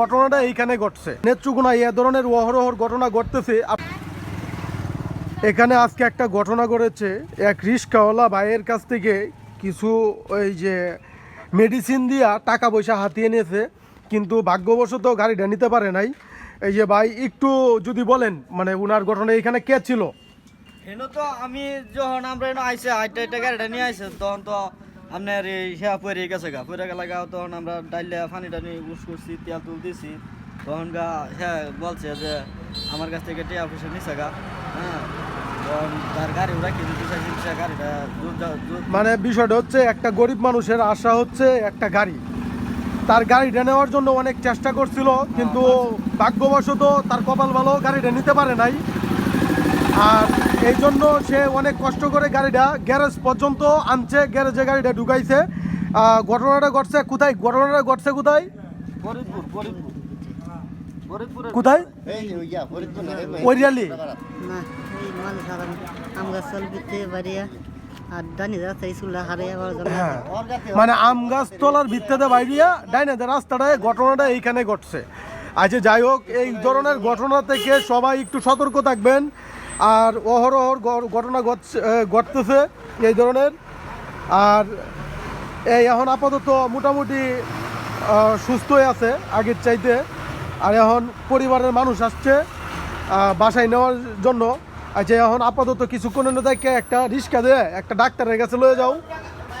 ঘটনাটা এইখানে ঘটছে। নেত্রকোনা এ ধরনের অহরহর ঘটনা ঘটতেছে। এখানে আজকে একটা ঘটনা ঘটেছে। এক রিস্কাওয়ালা ভাইয়ের কাছ থেকে কিছু ওই যে মেডিসিন দিয়া টাকা পয়সা হাতিয়ে নিয়েছে। কিন্তু ভাগ্যবশত গাড়িটা নিতে পারে নাই। এই যে ভাই, একটু যদি বলেন মানে উনার ঘটনা এখানে কে ছিল? এনো তো আমি যখন আমরা আইসে আইটা গাড়িটা নিয়ে আইসে, তখন তো আপনার এই হেয়া পরে গেছে গা পরে গেলে গা তখন আমরা ডাইলে পানি টানি উস করছি তেল তুল দিছি। তখন গা হ্যাঁ বলছে যে আমার কাছ থেকে টিয়া পয়সা নিছে গা। হ্যাঁ মানে বিষয়টা হচ্ছে একটা গরিব মানুষের আশা হচ্ছে একটা গাড়ি। তার গাড়িটা নেওয়ার জন্য অনেক চেষ্টা করছিল কিন্তু ভাগ্যবশত তার কপাল ভালো গাড়িটা নিতে পারে নাই। আর এই জন্য সে অনেক কষ্ট করে গাড়িটা গ্যারেজ পর্যন্ত আনছে গ্যারেজে গাড়িটা ঢুকাইছে। ঘটনাটা ঘটছে কোথায়? ঘটনাটা ঘটছে কোথায়? ফরিদপুর ফরিদপুর। ওরিয়ালি হ্যাঁ মানে আম গাছ তোলার ভিত্তিতে বাইরিয়া ডাইনাতে রাস্তাটায় ঘটনাটা এইখানে ঘটছে। আচ্ছা যাই হোক এই ধরনের ঘটনা থেকে সবাই একটু সতর্ক থাকবেন। আর অহরহর ঘটনা ঘটছে ঘটতেছে এই ধরনের। আর এই এখন আপাতত মোটামুটি সুস্থই আছে আগের চাইতে। আর এখন পরিবারের মানুষ আসছে বাসায় নেওয়ার জন্য। আচ্ছা এখন আপাতত কিছুক্ষণের থেকে একটা রিক্সা দিয়ে, একটা ডাক্তারের কাছে লয়ে যাও।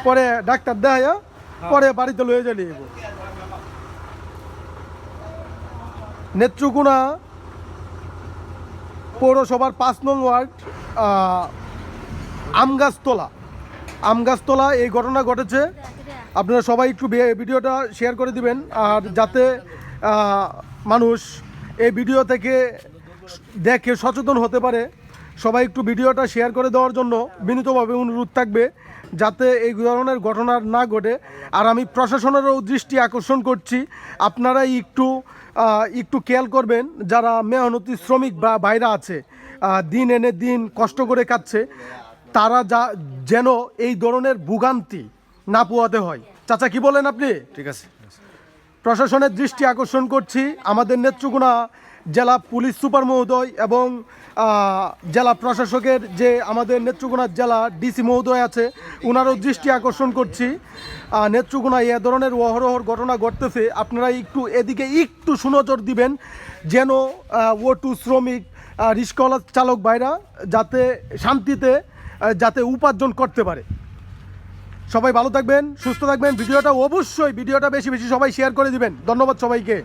পরে ডাক্তার দেখাইয়া পরে বাড়িতে লয়ে যাই নেত্রকোনা পৌরসভার পাঁচ নং ওয়ার্ড আমগাছতলা। আমগাছতলা এই ঘটনা ঘটেছে। আপনারা সবাই একটু ভিডিওটা শেয়ার করে দিবেন আর যাতে মানুষ এই ভিডিও থেকে দেখে সচেতন হতে পারে। সবাই একটু ভিডিওটা শেয়ার করে দেওয়ার জন্য বিনীতভাবে অনুরোধ থাকবে যাতে এই ধরনের ঘটনা না ঘটে। আর আমি প্রশাসনেরও দৃষ্টি আকর্ষণ করছি। আপনারাই একটু একটু খেয়াল করবেন যারা মেহনতি শ্রমিক বা বাইরা আছে দিন এনে দিন কষ্ট করে খাচ্ছে তারা যা যেন এই ধরনের ভোগান্তি না পোয়াতে হয়। চাচা কি বলেন আপনি? ঠিক আছে। প্রশাসনের দৃষ্টি আকর্ষণ করছি আমাদের নেত্রকোনা জেলা পুলিশ সুপার মহোদয় এবং জেলা প্রশাসকের যে আমাদের নেত্রকোনা জেলা ডিসি মহোদয় আছে ওনারও দৃষ্টি আকর্ষণ করছি। নেত্রকোনায় এ ধরনের অহরহর ঘটনা ঘটতেছে। আপনারা একটু এদিকে একটু সুনজর দিবেন যেন ও টু শ্রমিক রিস্কওয়ালা চালক ভাইরা যাতে শান্তিতে যাতে উপার্জন করতে পারে। সবাই ভালো থাকবেন, সুস্থ থাকবেন। ভিডিওটা অবশ্যই, ভিডিওটা বেশি বেশি সবাই শেয়ার করে দিবেন। ধন্যবাদ সবাইকে।